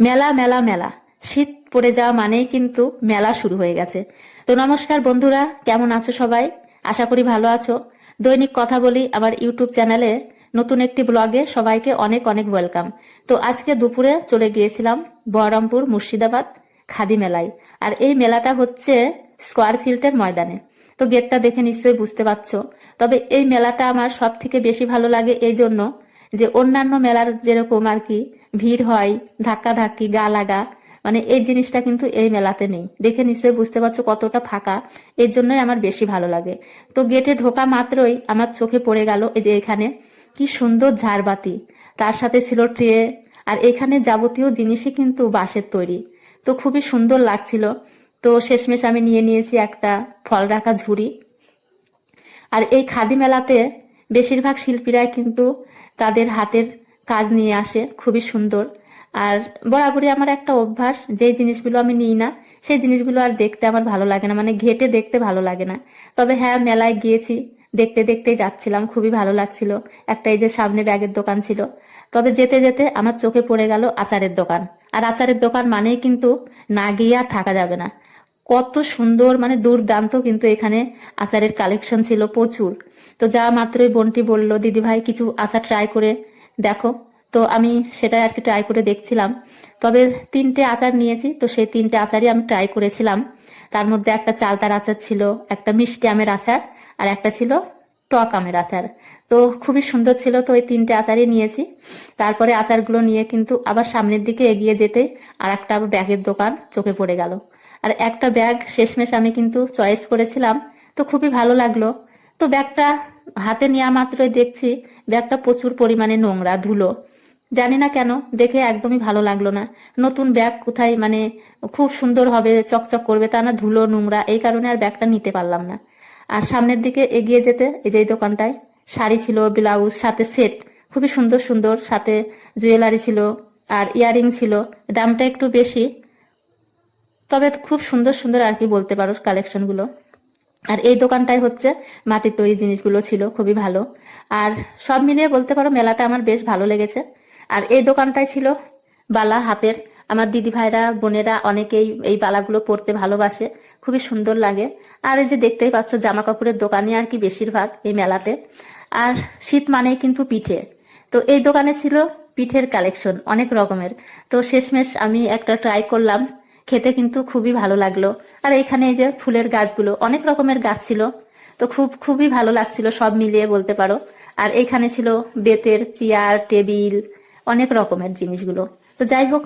মেলা মেলা মেলা। শীত পড়ে যাওয়া মানেই কিন্তু মেলা শুরু হয়ে গেছে। তো নমস্কার বন্ধুরা, কেমন আছো সবাই? আশা করি ভালো আছো। দৈনিক কথা বলি আমার ইউটিউব চ্যানেলে নতুন একটি ব্লগে সবাইকে অনেক অনেক ওয়েলকাম। তো আজকে দুপুরে চলে গিয়েছিলাম বহরমপুর মুর্শিদাবাদ খাদি মেলায়। আর এই মেলাটা হচ্ছে স্কোয়ার ফিল্ডের ময়দানে। তো গেটটা দেখে নিশ্চয়ই বুঝতে পারছ। তবে এই মেলাটা আমার সব থেকে বেশি ভালো লাগে এই জন্য যে অন্যান্য মেলার যেরকম আর কি ভিড় হয় ধাক্কা ধাক্কি গা লাগা মানে এই জিনিসটা কিন্তু এই মেলাতে নেই। দেখে নিশ্চয়ই বুঝতে পারছ কতটা ফাঁকা। এর জন্যই আমার বেশি ভালো লাগে। তো গেটে ঢোকা মাত্রই আমার চোখে পড়ে গেল এই যে এখানে। কি সুন্দর ঝাড়বাতি। তার সাথে ছিল ট্রে। আর এখানে যাবতীয় জিনিসই কিন্তু বাঁশের তৈরি। তো খুবই সুন্দর লাগছিল। তো শেষমেশ আমি নিয়ে নিয়েছি একটা ফল রাখা ঝুড়ি। আর এই খাদি মেলাতে বেশিরভাগ শিল্পীরাই কিন্তু তাদের হাতের কাজ নিয়ে আসে, খুবই সুন্দর। আর বরাবরই আমার একটা অভ্যাস, যে জিনিসগুলো আমি নিই না, সেই জিনিসগুলো আর দেখতে আমার ভালো লাগে না মানে ঘেটে দেখতে ভালো লাগে না। তবে হ্যাঁ মেলায় গিয়েছি, দেখতে দেখতে যাচ্ছিলাম, খুবই ভালো লাগছিল। একটা এই যে সামনে ব্যাগের দোকান ছিল। তবে যেতে যেতে আমার চোখে পড়ে গেল আচারের দোকান। আর আচারের দোকান মানেই কিন্তু না গিয়ে আর থাকা যাবে না। কত সুন্দর মানে দুর্দান্ত কিন্তু এখানে আচারের কালেকশন ছিল প্রচুর। তো যা মাত্রই বোনটি বলল দিদি ভাই কিছু আচার ট্রাই করে দেখো। তো আমি সেটা আর কি ট্রাই করে দেখছিলাম। তবে তিনটে আচার নিয়েছি, তো সেই তিনটে আচারই আমি ট্রাই করেছিলাম। তার মধ্যে একটা চালতার আচার ছিল, একটা মিষ্টি আমের আচার, আর একটা ছিল টক আমের আচার। তো খুবই সুন্দর ছিল, তো ওই তিনটে আচারই নিয়েছি। তারপরে আচারগুলো নিয়ে কিন্তু আবার সামনের দিকে এগিয়ে যেতে আর একটা ব্যাগের দোকান চোখে পড়ে গেল। আর একটা ব্যাগ শেষমেশ আমি কিন্তু চয়েস করেছিলাম, তো খুবই ভালো লাগল। তো ব্যাগটা হাতে নেওয়া মাত্রই দেখছি, ব্যাগটা প্রচুর পরিমাণে নোংরা, ধুলো। জানি না কেন, দেখে একদমই ভালো লাগল না। নতুন ব্যাগ কোথায় মানে খুব সুন্দর হবে, চকচক করবে, তা না ধুলো, নোংরা, এই কারণে আর ব্যাগটা নিতে পারলাম না। আর সামনের দিকে এগিয়ে যেতে, এই যে এই দোকানটায়, শাড়ি ছিল, ব্লাউজ, সাথে সেট, খুবই সুন্দর সুন্দর, সাথে জুয়েলারি ছিল, আর ইয়ারিং ছিল, দামটা একটু বেশি, তবে খুব সুন্দর সুন্দর আর কি বলতে পারো কালেকশনগুলো। আর এই দোকানটাই হচ্ছে মাটির তৈরি জিনিসগুলো ছিল, খুবই ভালো। আর সব মিলিয়ে বলতে পারো, মেলাটা আমার বেশ ভালো লেগেছে। আর এই দোকানটাই ছিল বালা হাতের। আমার দিদি ভাইরা, বোনেরা অনেকেই এই বালাগুলো পরতে ভালোবাসে, খুবই সুন্দর লাগে। আর এই যে দেখতেই পাচ্ছ জামা কাপড়ের দোকানে আর কি বেশিরভাগ এই মেলাতে। আর শীত মানেই কিন্তু পিঠে। তো এই দোকানে ছিল পিঠের কালেকশন অনেক রকমের। তো শেষমেশ আমি একটা ট্রাই করলাম, খেতে কিন্তু খুবই ভালো লাগল। আর এখানে এই যে ফুলের গাছগুলো, অনেক রকমের গাছ ছিল। তো খুব, খুবই ভালো লাগছিল, সব মিলিয়ে বলতে পারো। আর এখানে ছিল বেতের, চেয়ার, টেবিল অনেক রকমের জিনিসগুলো। তো যাই হোক